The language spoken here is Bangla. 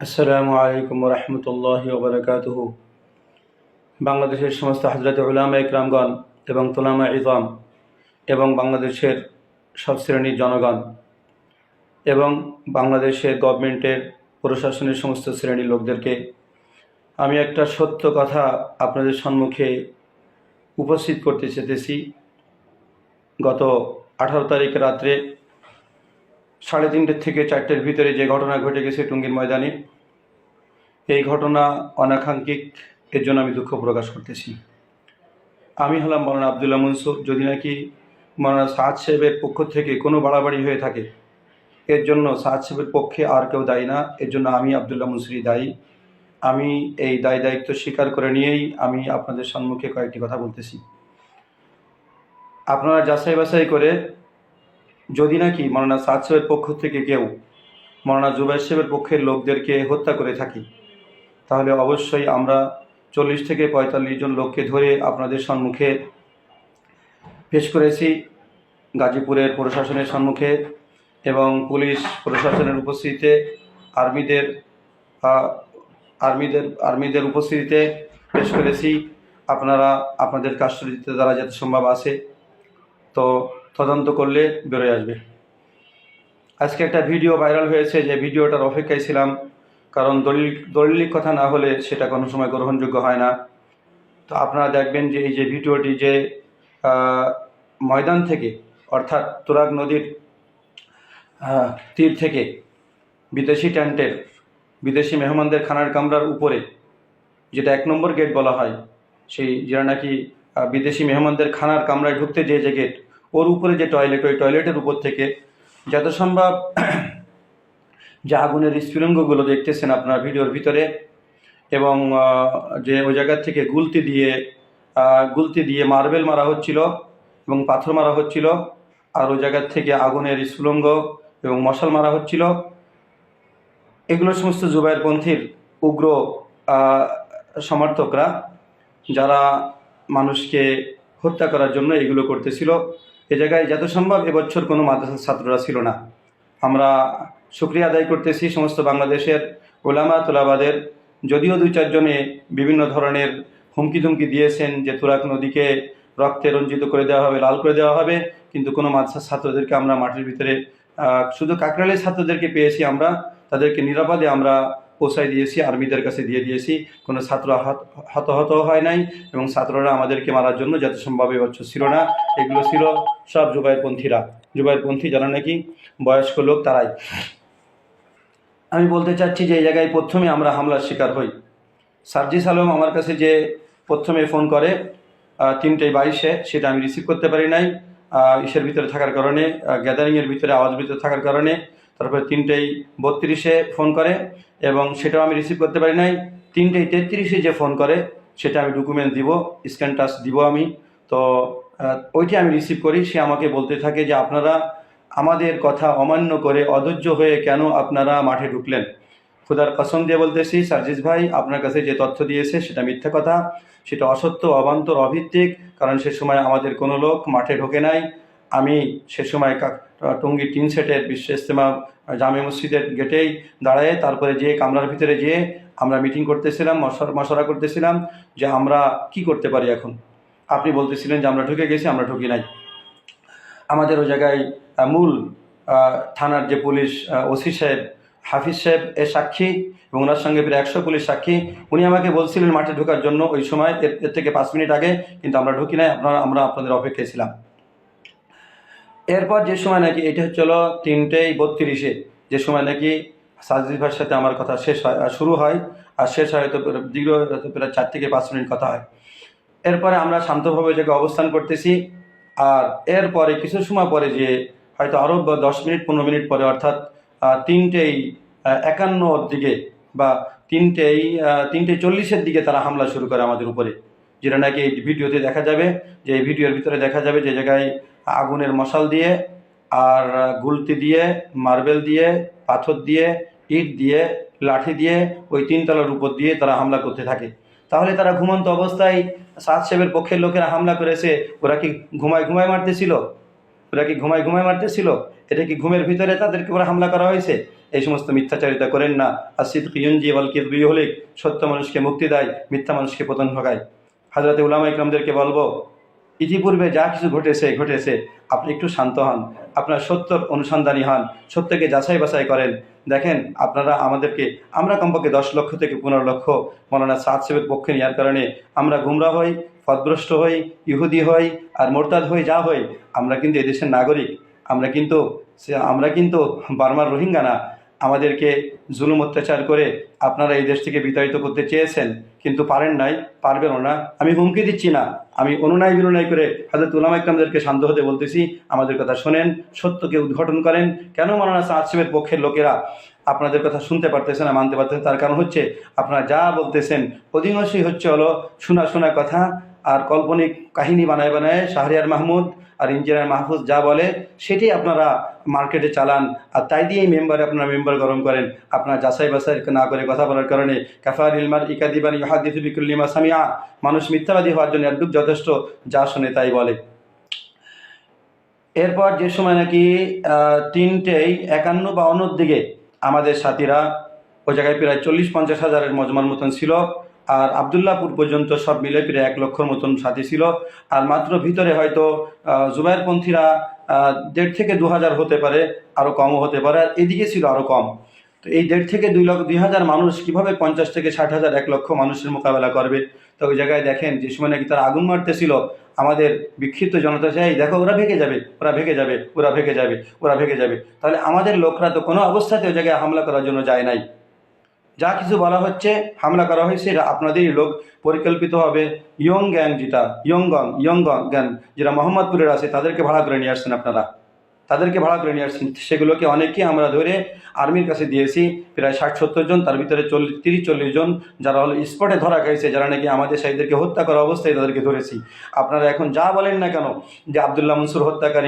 আসসালামু আলাইকুম রহমতুল্লাহ ওবরাকাতুহু বাংলাদেশের সমস্ত হজরত উলামা ইকরামগণ এবং তোলামা ইজাম এবং বাংলাদেশের সব শ্রেণির জনগণ এবং বাংলাদেশের গভর্নমেন্টের প্রশাসনের সমস্ত শ্রেণির লোকদেরকে আমি একটা সত্য কথা আপনাদের সম্মুখে উপস্থিত করতে চেতেছি গত আঠারো তারিখ রাত্রে সাড়ে তিনটের থেকে চারটের ভিতরে যে ঘটনা ঘটে গেছে টুঙ্গির ময়দানে, এই ঘটনা অনাকাঙ্ক্ষিক, এর জন্য আমি দুঃখ প্রকাশ করতেছি। আমি হলাম মৌলানা আবদুল্লাহ মনসুর। যদি নাকি মৌলানা সাদ সাহেবের পক্ষ থেকে কোনো বাড়াবাড়ি হয়ে থাকে, এর জন্য সাদ সাহেবের পক্ষে আর কেউ দায়ী না, এর জন্য আমি আবদুল্লাহ মনসুরই দায়ী। আমি এই দায় দায়িত্ব স্বীকার করে নিয়েই আমি আপনাদের সম্মুখে কয়েকটি কথা বলতেছি। আপনারা যাচাই বাছাই করে যদি নাকি মৌলানা সাদ সাহেবের পক্ষ থেকে কেউ মৌলানা জুবাইর সাহেবের পক্ষের লোকদেরকে হত্যা করে থাকি, তাহলে অবশ্যই আমরা চল্লিশ থেকে পঁয়তাল্লিশ জন লোককে ধরে আপনাদের সম্মুখে পেশ করেছি, গাজীপুরের প্রশাসনের সম্মুখে এবং পুলিশ প্রশাসনের উপস্থিতিতে, আর্মিদের আর্মিদের আর্মিদের উপস্থিতিতে পেশ করেছি। আপনারা, আপনাদের কাস্টডিতে দ্বারা যাতে সম্ভব আসে তো তদন্ত করলে বেরোয় আসবে। আজকে একটা ভিডিও ভাইরাল হয়েছে যে ভিডিওটার অপেক্ষায় ছিলাম, কারণ দলিল, দলিলিক কথা না হলে সেটা কোনো সময় গ্রহণযোগ্য হয় না। তো আপনারা দেখবেন যে এই যে ভিডিওটি যে ময়দান থেকে, অর্থাৎ তুরাগ নদীর তীর থেকে বিদেশি ট্যান্টের, বিদেশি মেহমানদের খানার কামরার উপরে, যেটা এক নম্বর গেট বলা হয়, সেই যেটা নাকি বিদেশি মেহমানদের খানার কামরায় ঢুকতে যে যে গেট ওর উপরে যে টয়লেট ওই টয়লেটের উপর থেকে যত সম্ভব যে আগুনের স্ফুলিঙ্গগুলো দেখতেছেন আপনার ভিডিওর ভিতরে এবং যে ওই জায়গার থেকে গুলতি দিয়ে গুলতি দিয়ে মার্বেল মারা হচ্ছিল এবং পাথর মারা হচ্ছিল আর ওই জায়গার থেকে আগুনের স্ফুলঙ্গ এবং মশাল মারা হচ্ছিল। এগুলো সমস্ত জুবাইরপন্থীর উগ্র সমর্থকরা যারা মানুষকে হত্যা করার জন্য এগুলো করতেছিল। এ জায়গায় যত সম্ভব এবছর কোনো মাদ্রাসার ছাত্ররা ছিল না। আমরা শুক্রিয়া আদায় করতেছি সমস্ত বাংলাদেশের ওলামা তোলাবাদের। যদিও দুই চারজনে বিভিন্ন ধরনের হুমকি ধুমকি দিয়েছেন যে তুরাক নদীকে রক্তে রঞ্জিত করে দেওয়া হবে, লাল করে দেওয়া হবে, কিন্তু কোনো মাদ্রাসার ছাত্রদেরকে আমরা মাঠের ভিতরে শুধু কাকরালের ছাত্রদেরকে পেয়েছি আমরা, তাদেরকে নিরাপদে আমরা পৌঁছায় দিয়েছি, আর্মিদের কাছে দিয়ে দিয়েছি। কোনো ছাত্র হত- হতাহত হয় নাই এবং ছাত্ররা আমাদেরকে মারার জন্য যত সম্ভব এবছর ছিল না। এগুলো ছিল সব জুবাইরপন্থীরা জুবাইরপন্থী যারা নাকি বয়স্ক লোক তারাই। আমি বলতে চাচ্ছি যে এই জায়গায় প্রথমে আমরা হামলার শিকার হই। সার্জিস আলম আমার কাছে যে প্রথমে ফোন করে তিনটে বাইশে, সেটা আমি রিসিভ করতে পারি নাই। ইসের ভিতরে থাকার কারণে গ্যাদারিংয়ের ভিতরে, আওয়াজ ভিতরে থাকার কারণে তারপরে তিনটেই বত্রিশে ফোন করে এবং সেটাও আমি রিসিভ করতে পারি নাই। তিনটেই তেত্রিশে যে ফোন করে, সেটা আমি ডকুমেন্ট দিব স্ক্যান টাচ দিব আমি। তো ওইটি আমি রিসিভ করি। সে আমাকে বলতে থাকে যে আপনারা আমাদের কথা অমান্য করে অধৈর্য হয়ে কেন আপনারা মাঠে ঢুকলেন? খুদার কসম দিয়ে বলতেছি, সার্জিস ভাই, আপনার কাছে যে তথ্য দিয়েছে সেটা মিথ্যা কথা। সেটা অসত্য, অবান্তর, অভিত্তিক, কারণ সে সময় আমাদের কোনো লোক মাঠে ঢোকে নাই। আমি সে সময় টঙ্গী টিন সেটের বিশ্ব ইস্তেমা জামে মসজিদের গেটেই দাঁড়ায় তারপরে যে কামরার ভিতরে যেয়ে আমরা মিটিং করতেছিলাম মশারা করতেছিলাম যে আমরা কি করতে পারি এখন? আপনি বলতেছিলেন যে আমরা ঢুকে গেছি, আমরা ঢুকি নাই। আমাদের ওই জায়গায় মূল থানার যে পুলিশ ওসি সাহেব, হাফিজ সাহেব এ সাক্ষী এবং ওনার সঙ্গে প্রায় একশো পুলিশ সাক্ষী। উনি আমাকে বলছিলেন মাঠে ঢোকার জন্য ওই সময় এর থেকে পাঁচ মিনিট আগে, কিন্তু আমরা ঢুকি নাই, আপনারা আমরা আপনাদের অপেক্ষায় ছিলাম। এরপর যে সময় নাকি এটা হচ্ছিল তিনটেই বত্রিশে যে সময় নাকি সাজিদ ভাইয়ের সাথে আমার কথা শেষ হয় শুরু হয় আর শেষ হয় প্রায় দীর্ঘ প্রায় চার থেকে পাঁচ মিনিট কথা হয়। এরপরে আমরা শান্তভাবে জায়গায় অবস্থান করতেছি আর এরপরে কিছু সময় পরে যে হয়তো আরও দশ মিনিট পনেরো মিনিট পরে অর্থাৎ তিনটেই আহ, একান্নর দিকে বা তিনটেই তিনটে চল্লিশের দিকে তারা হামলা শুরু করে আমাদের উপরে। যেটা নাকি এই ভিডিওতে দেখা যাবে যে এই ভিডিওর ভিতরে দেখা যাবে যে জায়গায় আগুনের মশাল দিয়ে আর গুলতি দিয়ে, মার্বেল দিয়ে, পাথর দিয়ে, ইট দিয়ে, লাঠি দিয়ে, ওই তিনতলার উপর দিয়ে তারা হামলা করতে থাকে। তাহলে তারা ঘুমন্ত অবস্থায় সাত সেবের পক্ষের লোকেরা হামলা করেছে, ওরা কি ঘুমায় ঘুমায় মারতেছিল? ওরা কি ঘুমায় ঘুমায় মারতেছিল? এটা কি ঘুমের ভিতরে তাদেরকে ওরা হামলা করা হয়েছে? এই সমস্ত মিথ্যাচারিতা করেন না। আসিদ কিয়ঞ্জি ওয়াল কিদবি হলিক সত্য মানুষকে মুক্তি দেয়, মিথ্যা মানুষকে পতন ভোগায় হাজরাতে উলামা ইকরামদেরকে বলব ইতিপূর্বে যা কিছু ঘটেছে ঘটেছে। আপনি একটু শান্ত হন। আপনার সত্যর অনুসন্ধানী হন। সত্যকে যাচাই বাছাই করেন। দেখেন, আপনারা আমাদেরকে, আমরা কমপক্ষে দশ লক্ষ থেকে পনেরো লক্ষ মৌলানা সাদ সাহেবের পক্ষে নেওয়ার কারণে আমরা গুমরা হই, পদভ্রষ্ট হই, ইহুদি হই আর মোরতাদ হই, যা হই, আমরা কিন্তু এদেশের নাগরিক। আমরা কিন্তু আমরা কিন্তু বার্মার রোহিঙ্গা না। আমাদেরকে জুলুম অত্যাচার করে আপনারা এই দেশ থেকে বিতাড়িত করতে চেয়েছেন। কিন্তু পারেন নাই, পারবেন না। আমি হুমকি দিচ্ছি না। আমি অনুনয় বিনয় করে হাজরত উলামা ইকরামদেরকে শান্ত হতে বলতেছি। আমাদের কথা শোনেন, সত্যকে উদ্ঘাটন করেন। কেন মানানা সাদ সাহেবের পক্ষের লোকেরা আপনাদের কথা শুনতে পারতেছে না, মানতে পারতেছে তার কারণ হচ্ছে, আপনারা যা বলতেছেন, অধিকাংশই হচ্ছে হলো শোনা শোনা কথা। আর কাল্পনিক কাহিনী বানায় বানায় শাহরিয়ার মাহমুদ আর ইঞ্জিনিয়ার মাহফুজ যা বলে, সেটি আপনারা মার্কেটে চালান। আর তাই দিয়েই মেম্বারে আপনারা মেম্বার গরম করেন। আপনার যাচাই বাছাই না করে কথা বলার কারণে কাফার ইলমার ইকাদিবান ইহাদিস বিকুল্লিমা সামিয়া মানুষ মিথ্যাবাদী হওয়ার জন্য একদম যথেষ্ট, যা শোনে তাই বলে। এরপর যে সময় নাকি তিনটেই একান্ন বা অন্যর দিকে আমাদের সাথীরা ওই জায়গায় প্রায় চল্লিশ পঞ্চাশ হাজারের মজমার মতন ছিল। আর আবদুল্লাপুর পর্যন্ত সব মিলে প্রায় এক লক্ষর মতন সাথী ছিল। আর মাত্র ভিতরে হয়তো আহ, জুবাইরপন্থীরা দেড় থেকে দু হাজার হতে পারে আরও কমও হতে পারে আর এদিকে ছিল আরও কম। তো এই দেড় থেকে দুই লক্ষ দুই হাজার মানুষ কীভাবে পঞ্চাশ থেকে ষাট হাজার এক লক্ষ মানুষের মোকাবেলা করবে? তো ওই জায়গায় দেখেন যে সময় নাকি তারা আগুন মারতেছিল। আমাদের বিক্ষিপ্ত জনতা চাই দেখো ওরা ভেঙে যাবে ওরা ভেঙে যাবে ওরা ভেঙে যাবে ওরা ভেঙে যাবে। তাহলে আমাদের লোকরা তো কোনো অবস্থাতে ওই জায়গায় হামলা করার জন্য যায় নাই। যা কিছু বলা হচ্ছে, হামলা করা হয়েছে, এটা আপনাদেরই লোক পরিকল্পিতভাবে ইয়ং গ্যাং যেটা, ইয়ং গং, ইয়ং গ্যাং যেটা মোহাম্মদপুরের আছে, তাদেরকে ভাড়া করে নিয়ে আসছেন আপনারা। তাদেরকে ভাড়া করে নিয়ে আসছেন। সেগুলোকে অনেকেই আমরা ধরে আর্মির কাছে দিয়েছি, প্রায় ষাট সত্তর জন, তার ভিতরে চল্লিশ, তিরিশ চল্লিশ জন যারা হলো স্পটে ধরা গেছে যারা নাকি আমাদের সাহিদেরকে হত্যা করা অবস্থায় তাদেরকে ধরেছি। আপনারা এখন যা বলেন না কেন, যে আবদুল্লাহ মনসুর হত্যাকারী